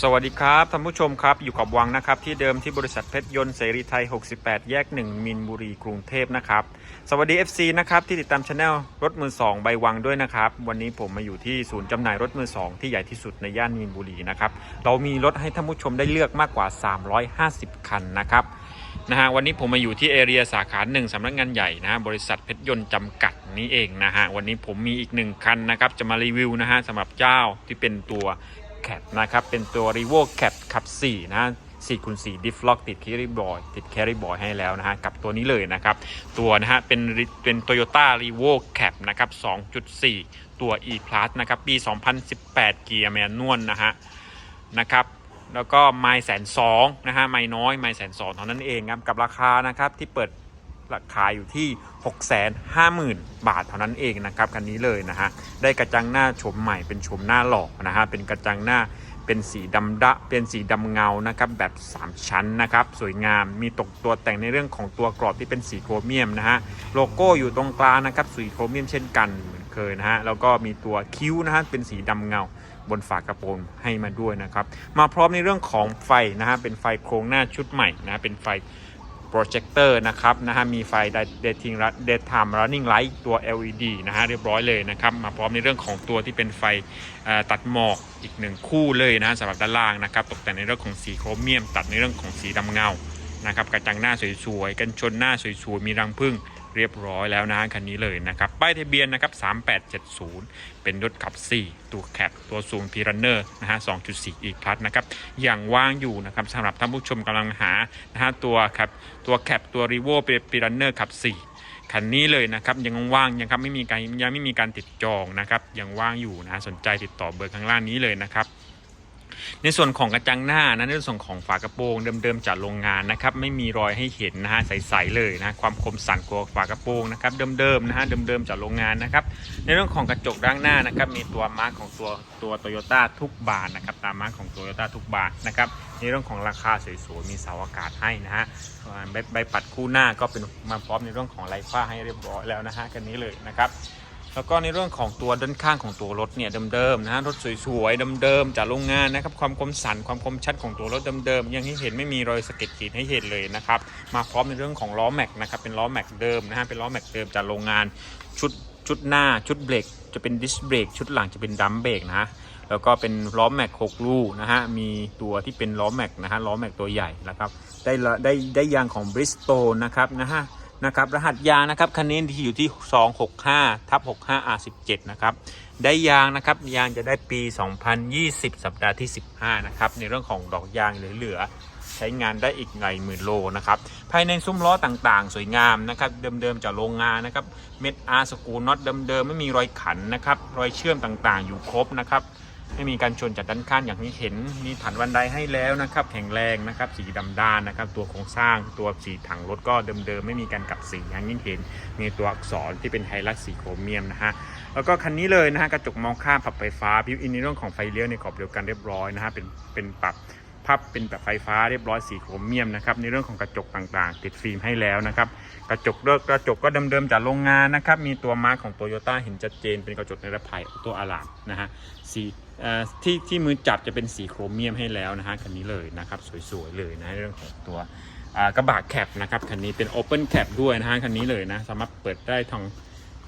สวัสดีครับท่านผู้ชมครับ อยู่กับวังนะครับ ที่เดิมที่บริษัทเพชรยนต์เสรีไทย 68 แยก 1 มินบุรีกรุงเทพนะครับ สวัสดี FC นะครับ ที่ติดตามช anel รถมือ 2 ใบวังด้วยนะครับ วันนี้ผมมาอยู่ที่ศูนย์จำหน่ายรถมือ 2 ที่ใหญ่ที่สุดในย่านมินบุรีนะครับ เรามีรถให้ท่านผู้ชมได้เลือกมากกว่า 350 คันนะครับนะฮะวันนี้ผมมาอยู่ที่เอเรียสาขาหนึ่งสำนักงานใหญ่นะฮะบริษัทเพชรยนต์จำกัดนี้เองนะฮะวันนี้ผมมีอีกหนึ่งคันนะครับจะมารีวิวนะฮะสำหรับเจ้าที่เป็นตัว แคปนะครับ เป็นตัว r e v o Cap ขับ 4 นะ4คูณ4 Diff Lock ติด Carry Boy ติด Carry Boy ให้แล้วนะฮะ กับตัวนี้เลยนะครับ ตัวนะฮะ เป็นเป็น Toyota r e v o Cap นะครับ 2.4 ตัว E Plus นะครับ ปี 2018 เกียร์แมนนวลนะฮะ นะครับแล้วก็ไมล์แสนสองนะฮะไมล์น้อยไมล์แสนสองเท่านั้นเองครับกับราคานะครับที่เปิด ราคาอยู่ที่ 650,000 บาทเท่านั้นเองนะครับคันนี้เลยนะฮะได้กระจังหน้าชมใหม่เป็นชมหน้าหล่อนะฮะเป็นกระจังหน้าเป็นสีดำดะเป็นสีดำเงานะครับแบบ 3 ชั้นนะครับสวยงามมีตกตัวแต่งในเรื่องของตัวกรอบที่เป็นสีโครเมียมนะฮะโลโก้อยู่ตรงกลางนะครับสีโครเมียมเช่นกันเหมือนเคยนะฮะแล้วก็มีตัวคิ้วนะฮะเป็นสีดำเงาบนฝากระโปรงให้มาด้วยนะครับ มาพร้อมในเรื่องของไฟนะฮะเป็นไฟโครงหน้าชุดใหม่นะเป็นไฟ โปรเจคเตอร์นะครับนะฮะมีไฟ Dating Daytime Running Light ตัว LED นะฮะเรียบร้อยเลยนะครับมาพร้อมในเรื่องของตัวที่เป็นไฟตัดหมอกอีกหนึ่งคู่เลยนะฮะสำหรับด้านล่างนะครับตกแต่งในเรื่องของสีโครเมียม ตัดในเรื่องของสีดำเงานะครับกระจังหน้าสวยๆ กันชนหน้าสวยๆ มีรังผึ้ง เรียบร้อยแล้วนะคันนี้เลยนะครับ ป้ายทะเบียนนะครับ 3870 เป็นรถขับ 4 ตัวแคปตัวสูงพีรันเนอร์นะฮะ 2.4อีกพัทนะครับ อย่างว่างอยู่นะครับสำหรับท่านผู้ชมกำลังหานะฮะตัวแคปตัวแคปตัวรีโวพีรันเนอร์ขับ 4คันนี้เลยนะครับยังว่างยังครับไม่มีการยังไม่มีการติดจองนะครับยังว่างอยู่นะฮะสนใจติดต่อเบอร์ข้างล่างนี้เลยนะครับ ในส่วนของกระจังหน้านะในส่วนของฝากระโปรงเดิมๆจากโรงงานนะครับไม่มีรอยให้เห็นนะฮะใสๆเลยนะความคมสันกว่าฝากระโปรงนะครับเดิมๆนะฮะเดิมๆจากโรงงานนะครับในเรื่องของกระจกด้านหน้านะครับมีตัวมาร์กของตัวตัวโตโยต้าทุกบานนะครับตามมาร์กของโตโยต้าทุกบานนะครับในเรื่องของราคาสวยๆมีเสาอากาศให้นะฮะใบปัดคู่หน้าก็เป็นมาพร้อมในเรื่องของไลฟ้าให้เรียบร้อยแล้วนะฮะกันนี้เลยนะครับ แล้วก็ในเรื่องของตัวด้านข้างของตัวรถเนี่ยเดิมๆนะฮะรถสวยๆเดิมๆจากโรงงานนะครับความคมสันความคมชัดของตัวรถเดิมๆยังให้เห็นไม่มีรอยสะเก็ดขีดให้เห็นเลยนะครับมาพร้อมในเรื่องของล้อแม็กนะครับเป็นล้อแม็กเดิมนะฮะเป็นล้อแม็กเดิมจากโรงงานชุดชุดหน้าชุดเบรกจะเป็นดิสเบรกชุดหลังจะเป็นดัมเบรกนะฮะแล้วก็เป็นล้อแม็ก6ลูกนะฮะมีตัวที่เป็นล้อแม็กนะฮะล้อแม็กตัวใหญ่นะครับได้ได้ได้ยางของบริสโตนะครับนะฮะ นะครับรหัสยางนะครับคันนี้ที่อยู่ที่ 265ทับ65 R17 นะครับได้ยางนะครับยางจะได้ปี 2020 สัปดาห์ที่ 15นะครับในเรื่องของดอกยางเหลือใช้งานได้อีกหลายหมื่นโลนะครับภายในซุ้มล้อต่างๆ สวยงามนะครับเดิมๆจากโรงงานนะครับเม็ดอาร์สกูน็อตเดิมๆไม่มีรอยขันนะครับรอยเชื่อมต่างๆ อยู่ครบนะครับ ไม่มีการชนจากด้านข้างอย่างที่เห็น มีฐานบันไดให้แล้วนะครับ แข็งแรงนะครับ สีดำด้านนะครับ ตัวโครงสร้าง ตัวสีถังรถก็เดิมๆ ไม่มีการกลับสีอย่างที่เห็น มีตัวอักษรที่เป็นไฮลักสีโครเมียมนะฮะ แล้วก็คันนี้เลยนะฮะ กระจกมองข้ามปรับไฟฟ้า บิวอินในเรื่องของไฟเลี้ยวในขอบเดียวกันเรียบร้อยนะฮะ เป็น เป็นปรับ พับเป็นแบบไฟฟ้าเรียบร้อยสีโครเมียมนะครับในเรื่องของกระจกต่างๆ ติดฟิล์มให้แล้วนะครับกระจกเลิกกระจกก็เดิมๆจากโรงงานนะครับมีตัวมาร์กของโตโยต้าเห็นชัดเจนเป็นกระจกในระไผ่ตัวอาลามนะฮะสีที่ที่มือจับจะเป็นสีโครเมียมให้แล้วนะฮะคันนี้เลยนะครับสวยๆเลยนะเรื่องของตัวกระบะแคปนะครับคันนี้เป็น Open Cap ด้วยนะฮะคันนี้เลยนะสามารถเปิดได้ทาง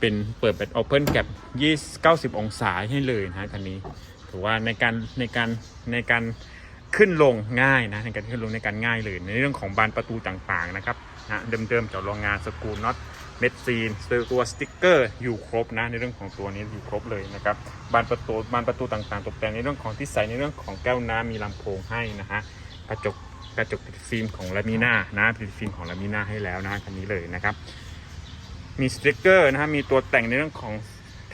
เป็นเปิดเป็น Open Cap 20 90 องศาให้เลยนะฮะคันนี้ถือว่าในการในการในการ ขึ้นลงง่ายนะในการขึ้นลงในการง่ายเลยในเรื่องของบานประตูต่างๆนะครับนะเดิมๆจากโรงงานสกรูน็อตเม็ดซีนตัวสติ๊กเกอร์อยู่ครบนะในเรื่องของตัวนี้อยู่ครบเลยนะครับบานประตูบานประตูต่างๆ ตกแต่งในเรื่องของที่ใส่ในเรื่องของแก้วน้ำมีลำโพงให้นะฮะกระจกกระจกติดฟิล์มของลามิน่านะติดฟิล์มของลามิน่าให้แล้วนะคันนี้เลยนะครับมีสติ๊กเกอร์นะฮะมีตัวแต่งในเรื่องของ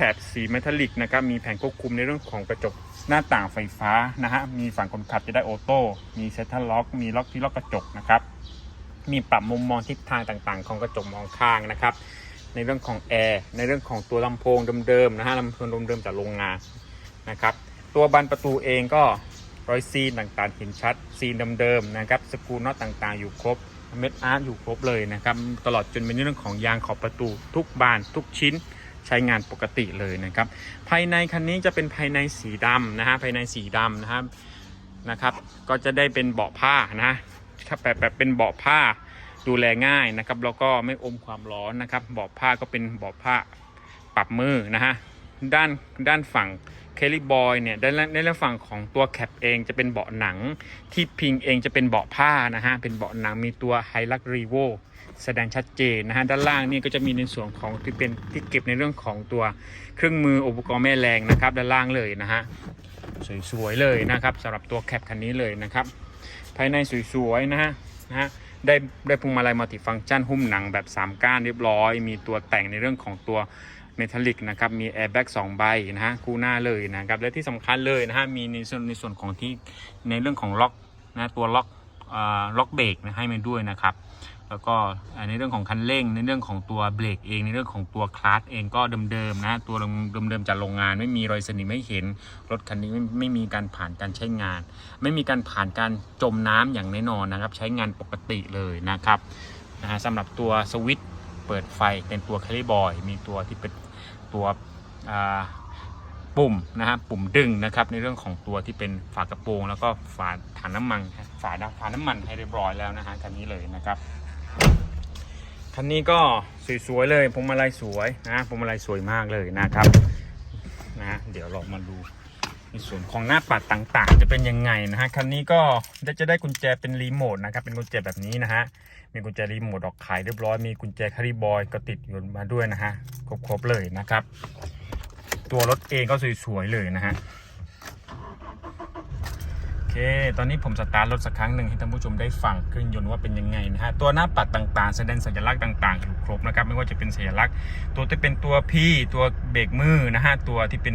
ถบสีเมทัลลิกนะครับมีแผงควบคุมในเรื่องของกระจกหน้าต่างไฟฟ้านะฮะมีฝั่งคนขับจะได้ออโต้มีเซ็นทรัลล็อก มีล็อกที่ล็อกกระจกนะครับมีปรับมุมมองทิศทางต่างๆ ของกระจกมองข้างนะครับในเรื่องของแอร์ในเรื่องของตัวลำโพงเดิมๆนะฮะลำโพงเดิมๆจากโรงงานนะครับตัวบานประตูเองก็รอยซีนต่างๆเห็นชัดซีนเดิมๆนะครับสกรูน็อตต่างๆ อยู่ครบเม็ดอาร์ตอยู่ครบเลยนะครับตลอดจนเป็นเรื่องของยางขอบประตูทุกบานทุกชิ้น ใช้งานปกติเลยนะครับ ภายในคันนี้จะเป็นภายในสีดำนะฮะภายในสีดำนะครับนะครับ ก็จะได้เป็นเบาะผ้านะถ้าแบบแบบเป็นเบาะผ้าดูแลง่ายนะครับ แล้วก็ไม่อมความร้อนนะครับเบาะผ้าก็เป็นเบาะผ้าปรับมือนะฮะด้านด้านฝั่งเคลลี่บอยเนี่ยด้านด้านฝั่งของตัวแคปเองจะเป็นเบาะหนังที่พิงเองจะเป็นเบาะผ้านะฮะเป็นเบาะหนังมีตัวไฮลักรีโว แสดงชัดเจนนะฮะด้านล่างนี่ก็จะมีในส่วนของที่เป็นที่เก็บในเรื่องของตัวเครื่องมืออุปกรณ์แม่แรงนะครับด้านล่างเลยนะฮะสวยๆเลยนะครับสำหรับตัวแคปคันนี้เลยนะครับภายในสวยๆนะฮะนะฮะได้ได้พวงมาลัยมัลติฟังก์ชันหุ้มหนังแบบ 3 ก้านเรียบร้อย มีตัวแต่งในเรื่องของตัวเมทัลลิกนะครับมีแอร์แบ็กสองใบนะฮะคู่หน้าเลยนะครับและที่สำคัญเลยนะฮะมีในส่วนในส่วนของที่ในเรื่องของล็อกนะตัวล็อกอ่าล็อกเบรกนะให้มาด้วยนะครับ แล้วก็ในเรื่องของคันเร่ง ในเรื่องของตัวเบรกเอง ในเรื่องของตัวคลัตช์เองก็เดิมๆนะ ตัวเดิมๆจากโรงงาน ไม่มีรอยสนิมไม่เห็น รถคันนี้ไม่ไม่มีการผ่านการใช้งาน ไม่มีการผ่านการจมน้ำอย่างแน่นอนนะครับ ใช้งานปกติเลยนะครับนะฮะสำหรับตัวสวิตช์เปิดไฟเป็นตัวคาลิบอย มีตัวที่เป็นตัวปุ่มนะฮะปุ่มดึงนะครับในเรื่องของตัวที่เป็นฝากระโปรง แล้วก็ฝาถังน้ำมันฝาฝาน้ำมันให้เรียบร้อยแล้วนะฮะคันนี้เลยนะครับ คันนี้ก็สวยๆเลยพวงมาลัยสวยนะพวงมาลัยสวยมากเลยนะครับนะเดี๋ยวเรามาดูในส่วนของหน้าปัดต่างๆ จะเป็นยังไงนะฮะคันนี้ก็ได้จะได้กุญแจเป็นรีโมทนะครับเป็นกุญแจแบบนี้นะฮะมีกุญแจรีโมทออกขายเรียบร้อยมีกุญแจคาริบอยก็ติดอยู่มาด้วยนะฮะครบๆเลยนะครับ ตัวรถเองก็สวยๆเลยนะฮะ เค ตอนนี้ผมสตาร์ทรถสักครั้งหนึ่งให้ท่านผู้ชมได้ฟังเครื่องยนต์ว่าเป็นยังไงนะฮะ ตัวหน้าปัดต่างๆ แสดงสัญลักษณ์ต่างๆ อยู่ครบนะครับ ไม่ว่าจะเป็นสัญลักษณ์ ตัวที่เป็นตัวพีตัวเบรกมือนะฮะ ตัวที่เป็น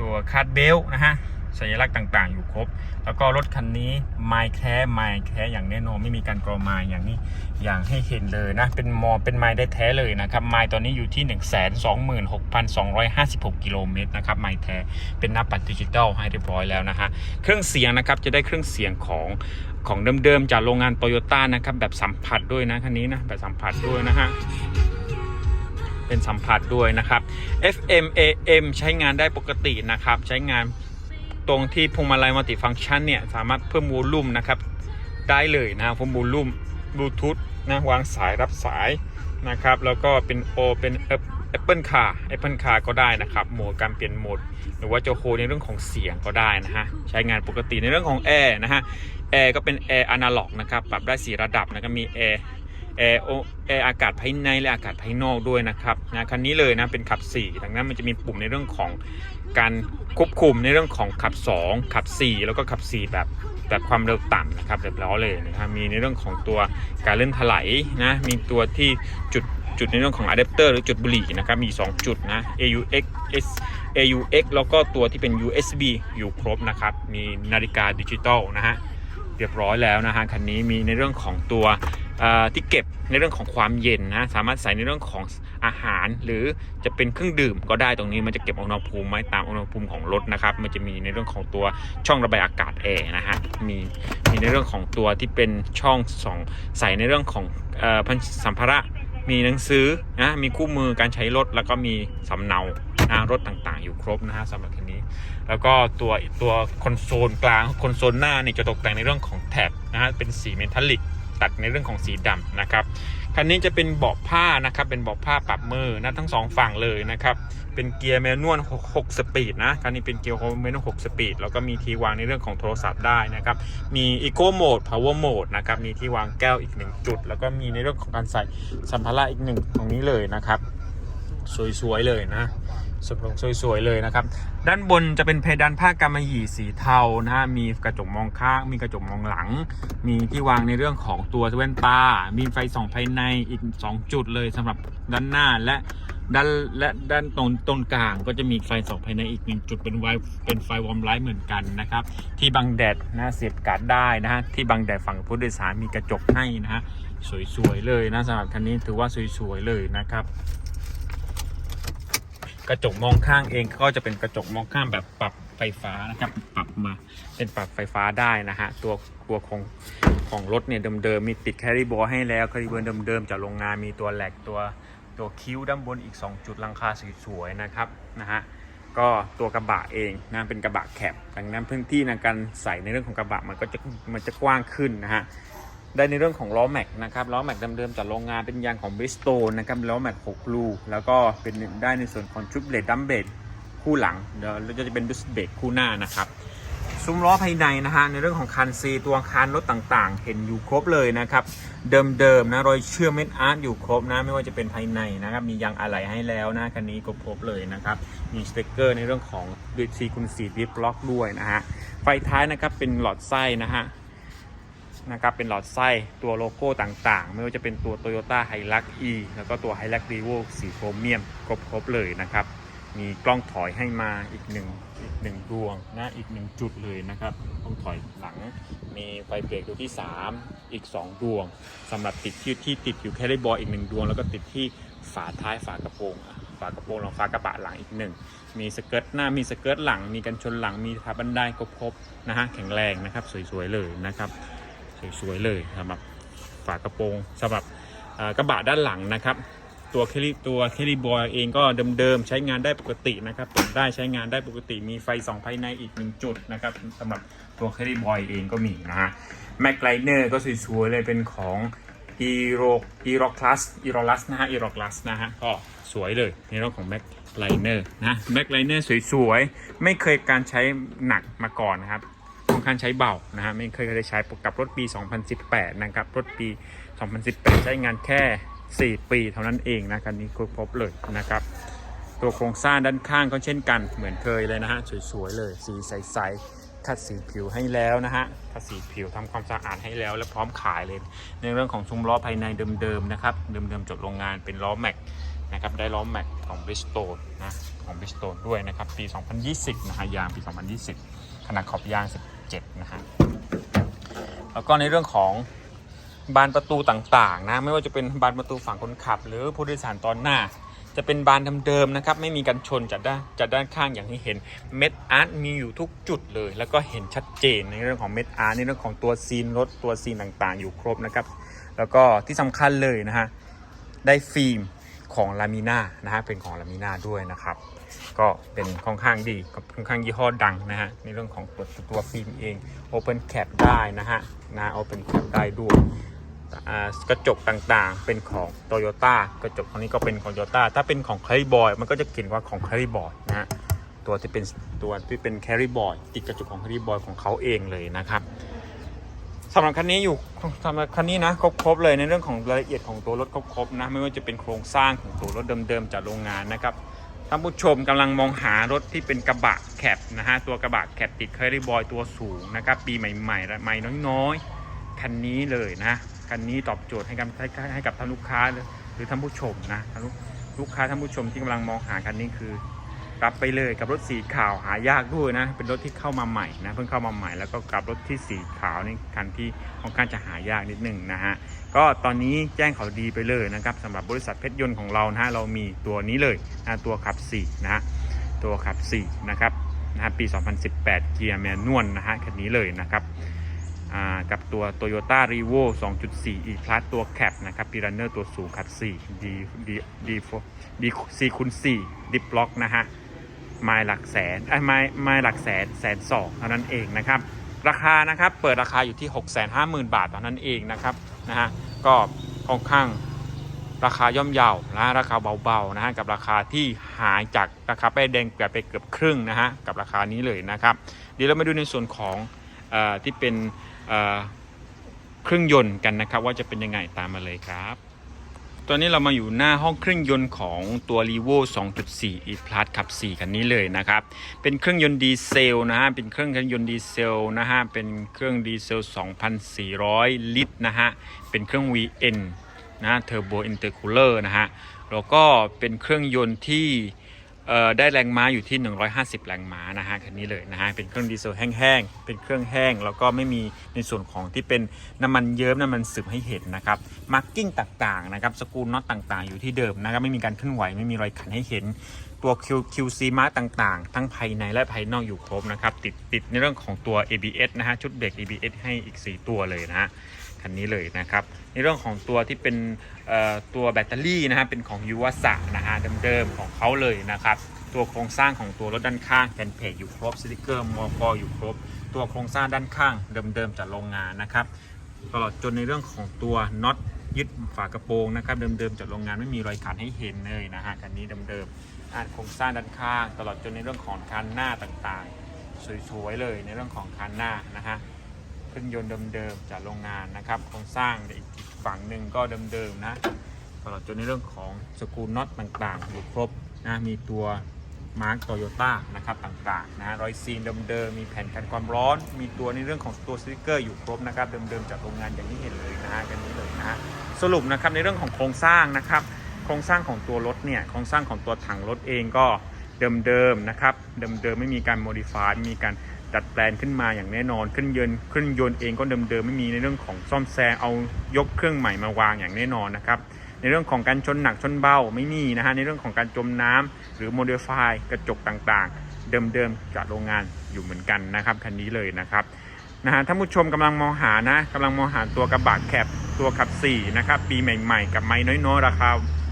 ตัวคาดเบลนะฮะ สัญลักษณ์ต่าง ๆ อยู่ครบ แล้วก็รถคันนี้ไมค์แคร์ไมค์แคร์อย่างแน่นอนไม่มีการกรอไมค์อย่างนี้อย่างให้เห็นเลยนะเป็นมอเป็นไมค์ได้แท้เลยนะครับไมค์ตอนนี้อยู่ที่ 1 2 6 2 5 6กิโลเมตรนะครับไมค์แท้เป็นหน้าปัดดิจิตอลให้เรียบร้อยแล้วนะฮะเครื่องเสียงนะครับจะได้เครื่องเสียงของของเดิมๆจากโรงงานโตโยต้านะครับแบบสัมผัสด้วยนะคันนี้นะแบบสัมผัสด้วยนะฮะเป็นสัมผัสด้วยนะครับ FM AM ใช้งานได้ปกตินะครับ ใช้งาน ตรงที่พวงมาลัยมัลติฟังก์ชันเนี่ยสามารถเพิ่มวูลุ่มนะครับได้เลยนะเพิ่มวูลุ่มบลูทูธนะวางสายรับสายนะครับแล้วก็เป็นโอเป็น Apple Car Apple Car ก็ได้นะครับโหมดการเปลี่ยนโหมด หรือว่าจะโฮในเรื่องของเสียงก็ได้นะฮะใช้งานปกติในเรื่องของแอร์นะฮะแอร์ก็เป็นแอร์อนาล็อกนะครับปรับได้ 4 ระดับนะครับมีแอร์ แอร์โอแอร์อากาศภายในและอากาศภายนอกด้วยนะครับนะคันนี้เลยนะเป็นขับ 4 ดังนั้นมันจะมีปุ่มในเรื่องของการควบคุมในเรื่องของขับ 2 ขับ 4 แล้วก็ขับ 4 แบบแบบความเร็วต่ำนะครับเรียบร้อยเลยนะครับมีในเรื่องของตัวการเลื่อนถลายนะมีตัวที่จุดจุดในเรื่องของอะแดปเตอร์หรือจุดบุหรี่นะครับมี 2 จุดนะ AUX S AUX แล้วก็ตัวที่เป็น USB อยู่ครบนะครับมีนาฬิกาดิจิตอลนะฮะเรียบร้อยแล้วนะฮะคันนี้มีในเรื่องของตัว ที่เก็บในเรื่องของความเย็นนะสามารถใส่ในเรื่องของอาหาร หรือจะเป็นเครื่องดื่มก็ได้ตรงนี้มันจะเก็บอุณหภูมิไว้ตามอุณหภูมิของรถนะครับ มันจะมีในเรื่องของตัวช่องระบายอากาศแอร์นะฮะมีมีในเรื่องของตัวที่เป็นช่องสองใส่ในเรื่องของเอ่อพันสัมภาระมีหนังสือนะมีคู่มือการใช้รถแล้วก็มีสำเนานะรถต่างๆ อยู่ครบนะฮะสำหรับคันนี้ แล้วก็ตัวตัวคอนโซลกลางคอนโซลหน้าเนี่ยจะตกแต่งในเรื่องของแถบนะฮะเป็นสีเมทัลลิก ตัดในเรื่องของสีดำนะครับคันนี้จะเป็นเบาะผ้านะครับเป็นเบาะผ้าปรับมือนะทั้งสองฝั่งเลยนะครับเป็นเกียร์แมนนวล6สปีดนะคันนี้เป็นเกียร์แมนนวล6สปีดแล้วก็มีที่วางในเรื่องของโทรศัพท์ได้นะครับมี Eco Mode Power Mode นะครับมีที่วางแก้วอีกหนึ่งจุด แล้วก็มีในเรื่องของการใส่สัมภาระอีกหนึ่งตรงนี้เลยนะครับ สวยๆเลยนะ สมรงสวยๆเลยนะครับ ด้านบนจะเป็นเพดานผ้ากำมะหยี่สีเทานะฮะมีกระจกมองข้าง มีกระจกมองหลัง มีที่วางในเรื่องของตัวแว่นตา มีไฟส่องภายในอีก 2 จุดเลยสำหรับด้านหน้าและด้านและด้านตรงตรงกลางก็จะมีไฟส่องภายในอีกหนึ่งจุดเป็นไวเป็นไฟวอร์มไลท์เหมือนกันนะครับ ที่บังแดดนะเสียบการ์ดได้นะฮะที่บังแดดฝั่งผู้โดยสารมีกระจกให้นะฮะสวยๆเลยนะสำหรับคันนี้ถือว่าสวยๆเลยนะครับ กระจกมองข้างเองก็จะเป็นกระจกมองข้างแบบปรับไฟฟ้านะครับปรับมาเป็นปรับไฟฟ้าได้นะฮะตัวตัวของของรถเนี่ยเดิมๆมีติดแคริบอให้แล้วแคริบอเดิมๆจากโรงงานมีตัวแหลกตัวตัวคิ้วด้านบนอีก 2 จุดลังคาสวยๆนะครับนะฮะก็ตัวกระบะเองนะเป็นกระบะแคบดังนั้นพื้นที่ในการใส่ในเรื่องของกระบะมันก็จะมันจะกว้างขึ้นนะฮะ ได้ในเรื่องของล้อแม็กนะครับล้อแม็กเดิมๆจากโรงงานเป็นยางของบริสโตนนะครับล้อแม็ก6ลูแล้วก็เป็นได้ในส่วนของชุดเบรดดัมเบรดคู่หลังเดี๋ยวเราจะเป็นดิสเบรกคู่หน้านะครับซุ้มล้อภายในนะฮะในเรื่องของคันซีตัวคารรถต่างๆ เห็นอยู่ครบเลยนะครับเดิมๆนะรอยเชื่อมเม็ดอาร์ตอยู่ครบนะไม่ว่าจะเป็นภายในนะครับมียางอะไหล่ให้แล้วนะคันนี้ก็ครบเลยนะครับมีสเต็กเกอร์ในเรื่องของดิซีคุณสีดิฟล็อกด้วยนะฮะไฟท้ายนะครับเป็นหลอดไส้นะฮะ นะครับ เป็นหลอดไส้ตัวโลโก้ต่างๆ ไม่ว่าจะเป็นตัว Toyota Hilux E แล้วก็ตัว Hilux Revo สีโครเมียมครบๆเลยนะครับ มีกล้องถอยให้มาอีกหนึ่งอีกหนึ่งดวงนะอีกหนึ่งจุดเลยนะครับกล้องถอยหลัง มีไฟเบรกดวงที่ 3 อีก 2 ดวงสำหรับติดที่ที่ติดอยู่แคลิบอยอีกหนึ่งดวง แล้วก็ติดที่ฝาท้ายฝากระโปรงฝากระโปรงรองฝากระบะหลังอีกหนึ่งมีสเกิร์ตหน้ามีสเกิร์ตหลัง มีกันชนหลังมีทับบันไดครบๆนะฮะแข็งแรงนะครับ สวยๆเลยนะครับ สวยๆเลยสำหรับฝากระโปรงสำหรับกระบะด้านหลังนะครับ ตัวเคลิตัวเคลลี่บอยเองก็เดิมๆใช้งานได้ปกตินะครับเปิดได้ใช้งานได้ปกติมีไฟส่องภายในอีกหนึ่งจุดนะครับสำหรับตัวเคลลี่บอยเองก็มีนะฮะแม็กไลเนอร์ก็สวยๆเลยเป็นของอีโรอีโรคลาสอีโรลัสนะฮะอีโรคลาสนะฮะก็สวยเลยในเรื่องของแม็กไลเนอร์นะแม็กไลเนอร์สวยๆ ไม่เคยการใช้หนักมาก่อนนะครับ ข้างใช้เบานะฮะไม่เคยได้ใช้กับรถปี 2018 นะครับรถปี 2018 ใช้งานแค่ 4 ปีเท่านั้นเองนะคันนี้ครบครบเลยนะครับ ตัวโครงสร้างด้านข้างก็เช่นกันเหมือนเคยเลยนะฮะสวยๆเลยสีใสๆคัดสีผิวให้แล้วนะฮะคัดสีผิวทำความสะอาดให้แล้วและพร้อมขายเลย ในเรื่องของซุ้มล้อภายในเดิมๆนะครับเดิมๆจดโรงงานเป็นล้อแม็กนะครับได้ล้อแม็กของ Bridgestone นะของ Bridgestone ด้วยนะครับปี 2020นะฮะยางปี 2020 ขนาดขอบยาง 7นะฮะแล้วก็ในเรื่องของบานประตูต่างๆนะไม่ว่าจะเป็นบานประตูฝั่งคนขับ หรือผู้โดยสารตอนหน้า จะเป็นบานเดิมๆนะครับไม่มีกันชนจากด้านจากด้านข้างอย่างที่เห็นเม็ดอาร์ตมีอยู่ทุกจุดเลย แล้วก็เห็นชัดเจนในเรื่องของเม็ดอาร์ตในเรื่องของตัวซีนรถตัวซีนต่างๆ อยู่ครบนะครับแล้วก็ที่สำคัญเลยนะฮะได้ฟิล์มของลามิน่านะฮะเป็นของลามิน่าด้วยนะครับ ก็เป็นค่อนข้างดีก็ค่อนข้างยี่ห้อดังนะฮะในเรื่องของตัวตัวฟิล์มเอง Open Cap ได้นะฮะนะ Open Cap ได้ด้วยกระจกต่างๆเป็นของ Toyota กระจกของนี้ก็เป็นของ Toyota ถ้าเป็นของ Carry Boy มันก็จะเขียนว่าของ Carry Boy นะฮะตัวที่เป็นตัวที่เป็น Carry Boy ติดกระจกของ Carry Boy ของเขาเองเลยนะครับสำหรับคันนี้อยู่สำหรับคันนี้นะครบๆเลยในเรื่องของรายละเอียดของตัวรถครบๆนะไม่ว่าจะเป็นโครงสร้างของตัวรถเดิมๆจากโรงงานนะครับ ท่านผู้ชมกำลังมองหารถที่เป็นกระบะแคปนะฮะตัวกระบะแคปติดเคอรี่บอยตัวสูงนะครับปีใหม่ๆและใหม่น้อยๆคันนี้เลยนะคันนี้ตอบโจทย์ให้กับให้กับท่านลูกค้าหรือท่านผู้ชมนะลูกลูกค้าท่านผู้ชมที่กำลังมองหาคันนี้คือ รับไปเลยกับรถสีขาวหายากด้วยนะ เป็นรถที่เข้ามาใหม่นะเพิ่งเข้ามาใหม่แล้วก็กับรถที่สีขาวนี่คันที่ค่อนข้างจะหายากนิดหนึ่งนะฮะก็ตอนนี้แจ้งข่าวดีไปเลยนะครับสำหรับบริษัทเพชรยนต์ของเรานะฮะเรามีตัวนี้เลยนะตัวขับ4นะฮะตัวขับ4นะครับนะฮะปี 2018 เกียร์แมนนวลนะฮะคันนี้เลยนะครับอ่ากับตัว Toyota r e v o 2.4 e plus ตัวแคปนะครับปีรันเนอร์ตัวสูงขับ4 D D D 4 D 4คูณ4ดิฟล็อกนะฮะ ไมล์หลักแสนไอ้ไมล์ไมล์หลักแสนแสนสองเท่านั้นเองนะครับ ราคานะครับเปิดราคาอยู่ที่ 650,000 บาทเท่านั้นเองนะครับนะฮะก็ค่อนข้างราคาย่อมเยาวนะราคาเบาๆนะฮะกับราคาที่หายจากราคาแป้แดงเกือบไปเกือบครึ่งนะฮะกับราคานี้เลยนะครับเดี๋ยวเรามาดูในส่วนของอที่เป็นเครื่องยนต์กันนะครับ ว่าจะเป็นยังไงตามมาเลยครับ ตอนนี้เรามาอยู่หน้าห้องเครื่องยนต์ของตัว r e v o 2.4 e plus ขับ 4 คันนี้เลยนะครับ เป็นเครื่องยนต์ดีเซลนะฮะ เป็นเครื่องยนต์ดีเซลนะฮะ เป็นเครื่องดีเซล 2,400 ลิตรนะฮะ เป็นเครื่อง VN นะฮะ Turbo Intercooler นะฮะ แล้วก็เป็นเครื่องยนต์ที่ ได้แรงม้าอยู่ที่ 150 แรงม้านะฮะคันนี้เลยนะฮะเป็นเครื่องดีเซลแห้งๆ เป็นเครื่องแห้ง แล้วก็ไม่มีในส่วนของที่เป็นน้ำมันเยิ้มน้ำมันซึมให้เห็นนะครับมาร์กิ้งต่างๆนะครับสกรูน็อตต่างๆ อยู่ที่เดิมนะครับไม่มีการเคลื่อนไหวไม่มีรอยขันให้เห็น ตัว Q QC มาร์กต่างๆ ทั้งภายในและภายนอกอยู่ครบนะครับติดติดในเรื่องของตัว ABS นะฮะชุดเบรก ABS ให้อีก 4 ตัวเลยนะฮะ คันนี้เลยนะครับ ในเรื่องของตัวที่เป็นตัวแบตเตอรี่นะฮะเป็นของยูว a สะนะฮะเดิมๆของเขาเลยนะครับตัวโครงสร้างของตัวรถด้านข้างแผ่นเพจอยู่ครบสติกเกอร์มอกอยู่ครบ ตัวโครงสร้างด้านข้างเดิมๆจากโรงงานนะครับตลอดจนในเรื่องของตัวน็อตยึดฝากระโปรงนะครับเดิมๆจากโรงงานไม่มีรอยขาดให้เห็นเลยนะฮะคันนี้เดิมๆอ่านโครงสร้างด้านข้าง ตลอดจนในเรื่องของคันหน้าต่างๆ สวยๆเลยในเรื่องของคันหน้านะฮะ เครื่องยนต์เดิมๆจากโรงงานนะครับโครงสร้างอีกฝั่งหนึ่งก็เดิมๆนะตลอดจนในเรื่องของสกรูน็อตต่างๆอยู่ครบนะมีตัวมาร์กโตโยต้านะครับต่างๆนะรอยซีนเดิมๆมีแผ่นกันความร้อน มีตัวในเรื่องของตัวสติกเกอร์อยู่ครบนะครับเดิมๆจากโรงงานอย่างที่เห็นเลยนะฮะกันนี้เลยนะฮะสรุปนะครับในเรื่องของโครงสร้างนะครับโครงสร้างของตัวรถเนี่ยโครงสร้างของตัวถังรถเองก็เดิมๆนะครับเดิมๆไม่มีการโมดิฟายมีการ ดัดแปลงขึ้นมาอย่างแน่นอนขึ้นยนต์ขึ้นยนต์เองก็เดิมๆไม่มีในเรื่องของซ่อมแซมเอายกเครื่องใหม่มาวางอย่างแน่นอนนะครับในเรื่องของการชนหนักชนเบาไม่มีนะฮะในเรื่องของการจมน้ำหรือโมเดิฟายกระจกต่างๆ เดิมๆจากโรงงานอยู่เหมือนกันนะครับคันนี้เลยนะครับนะฮะท่านผู้ชมกำลังมองหานะกำลังมองหาตัวกระบะแคบตัวขับ4นะครับปีใหม่ๆ กับไม้น้อยๆราคา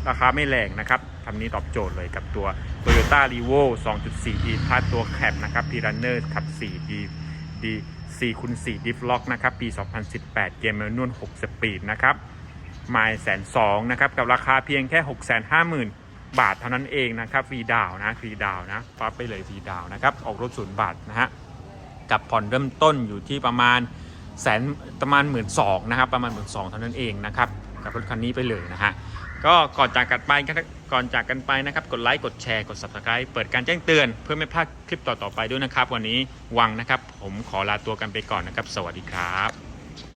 ราคาไม่แรงนะครับ ทำนี้ตอบโจทย์เลยกับตัว Toyota r e v o 2.4 e ถ้าตัวแคบนะครับ p r u n n e r ขับ 4 D D 4คูณ4 Diff Lock นะครับ ปี 2018 เกมแมนนวล6สปีดนะครับไมล์แสนสองนะครับ กับราคาเพียงแค่ 650,000 บาทเท่านั้นเองนะครับฟรีดาวนะฟรีดาวนะฟ้าไปเลยฟรีดาวนะครับ ออกรถศูนย์บาทนะฮะ กับผ่อนเริ่มต้นอยู่ที่ประมาณแสนประมาณหมื่นสองนะครับ ประมาณหมื่นสองเท่านั้นเองนะครับ กับรถคันนี้ไปเลยนะฮะ ก็ก่อนจากกันไปก่อนจากกันไปนะครับ กดไลค์กดแชร์กด subscribe เปิดการแจ้งเตือน เพื่อไม่พลาดคลิปต่อๆไปด้วยนะครับ วันนี้วังนะครับ ผมขอลาตัวกันไปก่อนนะครับ สวัสดีครับ